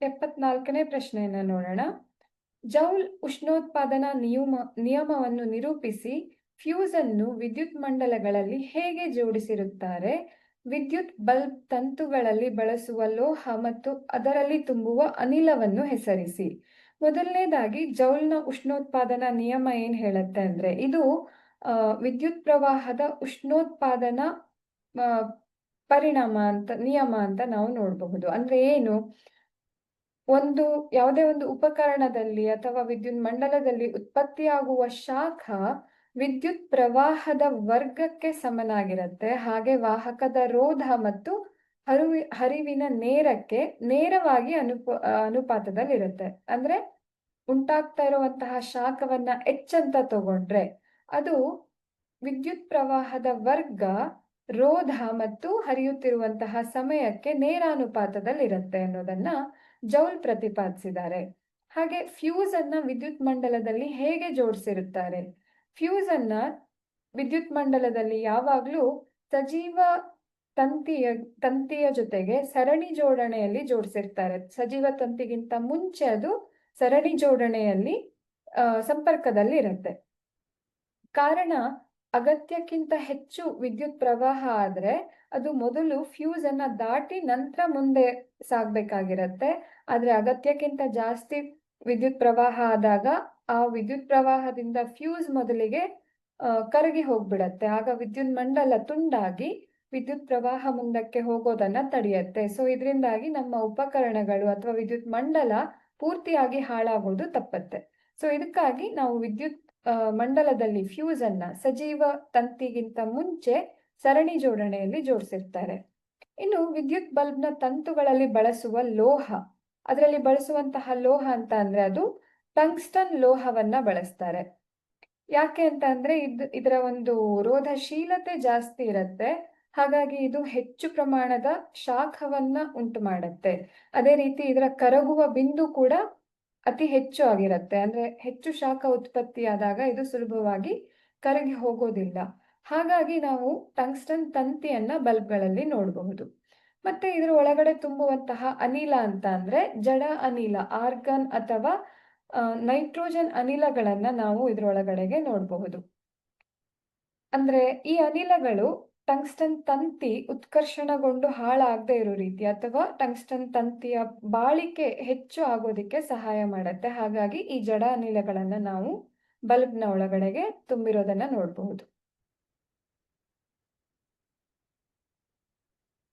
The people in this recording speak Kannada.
ಎಪ್ಪತ್ನಾಲ್ಕನೇ ಪ್ರಶ್ನೆಯನ್ನು ನೋಡೋಣ. ಜೌಲ್ ಉಷ್ಣೋತ್ಪಾದನಾ ನಿಯಮ, ನಿಯಮವನ್ನು ನಿರೂಪಿಸಿ ಫ್ಯೂಸ್ ಅನ್ನು ವಿದ್ಯುತ್ ಮಂಡಲಗಳಲ್ಲಿ ಹೇಗೆ ಜೋಡಿಸಿರುತ್ತಾರೆ? ವಿದ್ಯುತ್ ಬಲ್ಬ್ ತಂತುಗಳಲ್ಲಿ ಬಳಸುವ ಲೋಹ ಮತ್ತು ಅದರಲ್ಲಿ ತುಂಬುವ ಅನಿಲವನ್ನು ಹೆಸರಿಸಿ. ಮೊದಲನೇದಾಗಿ, ಜೌಲ್ನ ಉಷ್ಣೋತ್ಪಾದನಾ ನಿಯಮ ಏನ್ ಹೇಳುತ್ತೆ ಅಂದ್ರೆ, ಇದು ವಿದ್ಯುತ್ ಪ್ರವಾಹದ ಉಷ್ಣೋತ್ಪಾದನಾ ಪರಿಣಾಮ ಅಂತ, ನಿಯಮ ಅಂತ ನಾವು ನೋಡಬಹುದು. ಅಂದ್ರೆ ಏನು? ಒಂದು, ಯಾವುದೇ ಒಂದು ಉಪಕರಣದಲ್ಲಿ ಅಥವಾ ವಿದ್ಯುತ್ ಮಂಡಲದಲ್ಲಿ ಉತ್ಪತ್ತಿಯಾಗುವ ಶಾಖ ವಿದ್ಯುತ್ ಪ್ರವಾಹದ ವರ್ಗಕ್ಕೆ ಸಮನಾಗಿರುತ್ತೆ. ಹಾಗೆ ವಾಹಕದ ರೋಧ ಮತ್ತು ಹರಿವಿ, ಹರಿವಿನ ನೇರಕ್ಕೆ ನೇರವಾಗಿ ಅನುಪ ಅನುಪಾತದಲ್ಲಿರುತ್ತೆ. ಅಂದ್ರೆ ಉಂಟಾಗ್ತಾ ಇರುವಂತಹ ಶಾಖವನ್ನ ಹೆಚ್ಚಂತ ತಗೊಂಡ್ರೆ ಅದು ವಿದ್ಯುತ್ ಪ್ರವಾಹದ ವರ್ಗ, ರೋಧ ಮತ್ತು ಹರಿಯುತ್ತಿರುವಂತಹ ಸಮಯಕ್ಕೆ ನೇರಾನುಪಾತದಲ್ಲಿರುತ್ತೆ ಅನ್ನೋದನ್ನ ಜೌಲ್ ಪ್ರತಿಪಾದಿಸಿದ್ದಾರೆ. ಹಾಗೆ ಫ್ಯೂಸ್ ಅನ್ನ ವಿದ್ಯುತ್ ಮಂಡಲದಲ್ಲಿ ಹೇಗೆ ಜೋಡಿಸಿರುತ್ತಾರೆ? ಫ್ಯೂಸ್ ಅನ್ನ ವಿದ್ಯುತ್ ಮಂಡಲದಲ್ಲಿ ಯಾವಾಗ್ಲೂ ಸಜೀವ ತಂತಿಯ ತಂತಿಯ ಜೊತೆಗೆ ಸರಣಿ ಜೋಡಣೆಯಲ್ಲಿ ಜೋಡಿಸಿರ್ತಾರೆ. ಸಜೀವ ತಂತಿಗಿಂತ ಮುಂಚೆ ಅದು ಸರಣಿ ಜೋಡಣೆಯಲ್ಲಿ ಸಂಪರ್ಕದಲ್ಲಿ ಇರುತ್ತೆ ಕಾರಣ, ಅಗತ್ಯಕ್ಕಿಂತ ಹೆಚ್ಚು ವಿದ್ಯುತ್ ಪ್ರವಾಹ ಆದ್ರೆ ಅದು ಮೊದಲು ಫ್ಯೂಸ್ ಅನ್ನ ದಾಟಿ ನಂತರ ಮುಂದೆ ಸಾಗ್ಬೇಕಾಗಿರತ್ತೆ. ಆದ್ರೆ ಅಗತ್ಯಕ್ಕಿಂತ ಜಾಸ್ತಿ ವಿದ್ಯುತ್ ಪ್ರವಾಹ ಆದಾಗ ಆ ವಿದ್ಯುತ್ ಪ್ರವಾಹದಿಂದ ಫ್ಯೂಸ್ ಮೊದಲಿಗೆ ಕರಗಿ ಹೋಗ್ಬಿಡತ್ತೆ. ಆಗ ವಿದ್ಯುತ್ ಮಂಡಲ ತುಂಡಾಗಿ ವಿದ್ಯುತ್ ಪ್ರವಾಹ ಮುಂದಕ್ಕೆ ಹೋಗೋದನ್ನ ತಡೆಯತ್ತೆ. ಸೊ ಇದರಿಂದಾಗಿ ನಮ್ಮ ಉಪಕರಣಗಳು ಅಥವಾ ವಿದ್ಯುತ್ ಮಂಡಲ ಪೂರ್ತಿಯಾಗಿ ಹಾಳಾಗೋದು ತಪ್ಪತ್ತೆ. ಸೊ ಇದಕ್ಕಾಗಿ ನಾವು ವಿದ್ಯುತ್ ಮಂಡಲದಲ್ಲಿ ಫ್ಯೂಸ್ ಅನ್ನ ಸಜೀವ ತಂತಿಗಿಂತ ಮುಂಚೆ ಸರಣಿ ಜೋಡಣೆಯಲ್ಲಿ ಜೋಡಿಸಿರ್ತಾರೆ. ಇನ್ನು ವಿದ್ಯುತ್ ಬಲ್ಬ್ನ ತಂತುಗಳಲ್ಲಿ ಬಳಸುವ ಲೋಹ. ಅದರಲ್ಲಿ ಬಳಸುವಂತಹ ಲೋಹ ಅಂತ ಅಂದ್ರೆ ಅದು ಟಂಗ್ಸ್ಟನ್ ಲೋಹವನ್ನ ಬಳಸ್ತಾರೆ. ಯಾಕೆ ಅಂತ ಅಂದ್ರೆ ಇದ್ ಇದರ ಒಂದು ರೋಧಶೀಲತೆ ಜಾಸ್ತಿ ಇರತ್ತೆ. ಹಾಗಾಗಿ ಇದು ಹೆಚ್ಚು ಪ್ರಮಾಣದ ಶಾಖವನ್ನ ಉಂಟು ಮಾಡುತ್ತೆ. ಅದೇ ರೀತಿ ಇದರ ಕರಗುವ ಬಿಂದು ಕೂಡ ಅತಿ ಹೆಚ್ಚು ಆಗಿರುತ್ತೆ. ಅಂದ್ರೆ ಹೆಚ್ಚು ಶಾಖ ಉತ್ಪತ್ತಿಯಾದಾಗ ಇದು ಸುಲಭವಾಗಿ ಕರಗಿ ಹೋಗೋದಿಲ್ಲ. ಹಾಗಾಗಿ ನಾವು ಟಂಗ್ಸ್ಟನ್ ತಂತಿಯನ್ನ ಬಲ್ಬ್ಗಳಲ್ಲಿ ನೋಡಬಹುದು. ಮತ್ತೆ ಇದರ ಒಳಗಡೆ ತುಂಬುವಂತಹ ಅನಿಲ ಅಂತ ಅಂದ್ರೆ ಜಡ ಅನಿಲ, ಆರ್ಗನ್ ಅಥವಾ ನೈಟ್ರೋಜನ್ ಅನಿಲಗಳನ್ನ ನಾವು ಇದರೊಳಗಡೆಗೆ ನೋಡಬಹುದು. ಅಂದ್ರೆ ಈ ಅನಿಲಗಳು ಟಂಗ್ಸ್ಟನ್ ತಂತಿ ಉತ್ಕರ್ಷಣಗೊಂಡು ಹಾಳಾಗದೆ ಇರೋ ರೀತಿ ಅಥವಾ ಟಂಗ್ಸ್ಟನ್ ತಂತಿಯ ಬಾಳಿಕೆ ಹೆಚ್ಚು ಆಗೋದಿಕ್ಕೆ ಸಹಾಯ ಮಾಡುತ್ತೆ. ಹಾಗಾಗಿ ಈ ಜಡ ಅನಿಲಗಳನ್ನ ನಾವು ಬಲ್ಬ್ನ ಒಳಗಡೆಗೆ ತುಂಬಿರೋದನ್ನ ನೋಡಬಹುದು.